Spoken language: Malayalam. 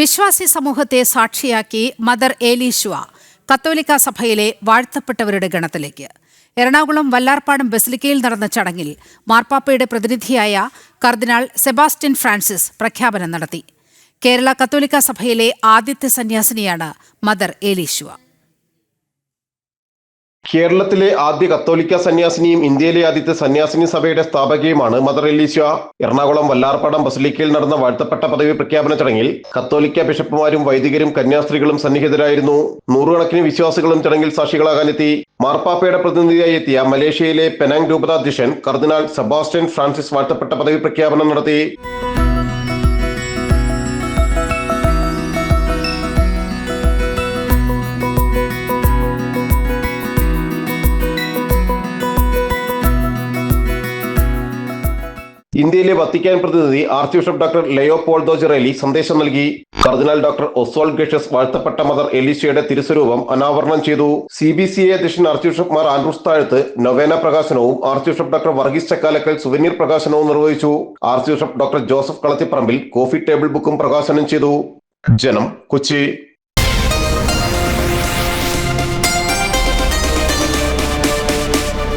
വിശ്വാസി സമൂഹത്തെ സാക്ഷിയാക്കി മദർ ഏലീശ്വ കത്തോലിക്ക സഭയിലെ വാഴ്ത്തപ്പെട്ടവരുടെ ഗണത്തിലേക്ക്. എറണാകുളം വല്ലാർപ്പാടം ബസിലിക്കയിൽ നടന്ന ചടങ്ങിൽ മാർപ്പാപ്പയുടെ പ്രതിനിധിയായ കർദിനാൾ സെബാസ്റ്റ്യൻ ഫ്രാൻസിസ് പ്രഖ്യാപനം നടത്തി. കേരള കത്തോലിക്ക സഭയിലെ ആദ്യത്തെ സന്യാസിനിയാണ് മദർ ഏലീശ്വ. കേരളത്തിലെ ആദ്യ കത്തോലിക്ക സന്യാസിനിയും ഇന്ത്യയിലെ ആദ്യത്തെ സന്യാസിനി സഭയുടെ സ്ഥാപകയുമാണ് മദർ എലീശ. എറണാകുളം വല്ലാർപ്പാടം ബസലിക്കയിൽ നടന്ന വാഴ്ത്തപ്പെട്ട പദവി പ്രഖ്യാപന ചടങ്ങിൽ കത്തോലിക്ക ബിഷപ്പുമാരും വൈദികരും കന്യാസ്ത്രീകളും സന്നിഹിതരായിരുന്നു. നൂറുകണക്കിന് വിശ്വാസികളും ചടങ്ങിൽ സാക്ഷികളാകാനെത്തി മാർപ്പാപ്പയുടെ പ്രതിനിധിയായി എത്തിയ മലേഷ്യയിലെ പെനാങ് രൂപതാധ്യക്ഷൻ കർദിനാൾ സെബാസ്റ്റ്യൻ ഫ്രാൻസിസ് വാഴ്ത്തപ്പെട്ട പദവി പ്രഖ്യാപനം നടത്തി. ഇന്ത്യയിലെ വത്തിക്കാൻ പ്രതിനിധി archbishop doctor Leo Paul Girelli സന്ദേശം നൽകി. കർദിനാൾ ഡോക്ടർ ഒസ്വാൾ ഗേഷ്യസ് വാഴ്ത്തപ്പെട്ട മദർ എലീശയുടെ തിരുസ്വരൂപം അനാവരണം ചെയ്തു. സി ബി സി എ അധ്യക്ഷൻ archbishop Mar Andrews Thazhath novena പ്രകാശനവും archbishop doctor Varghese Chakkalakkal souvenir പ്രകാശനവും നിർവഹിച്ചു. Archbishop doctor Joseph Kalathiparambil coffee table ബുക്കും പ്രകാശനം ചെയ്തു. ജനം കൊച്ചി.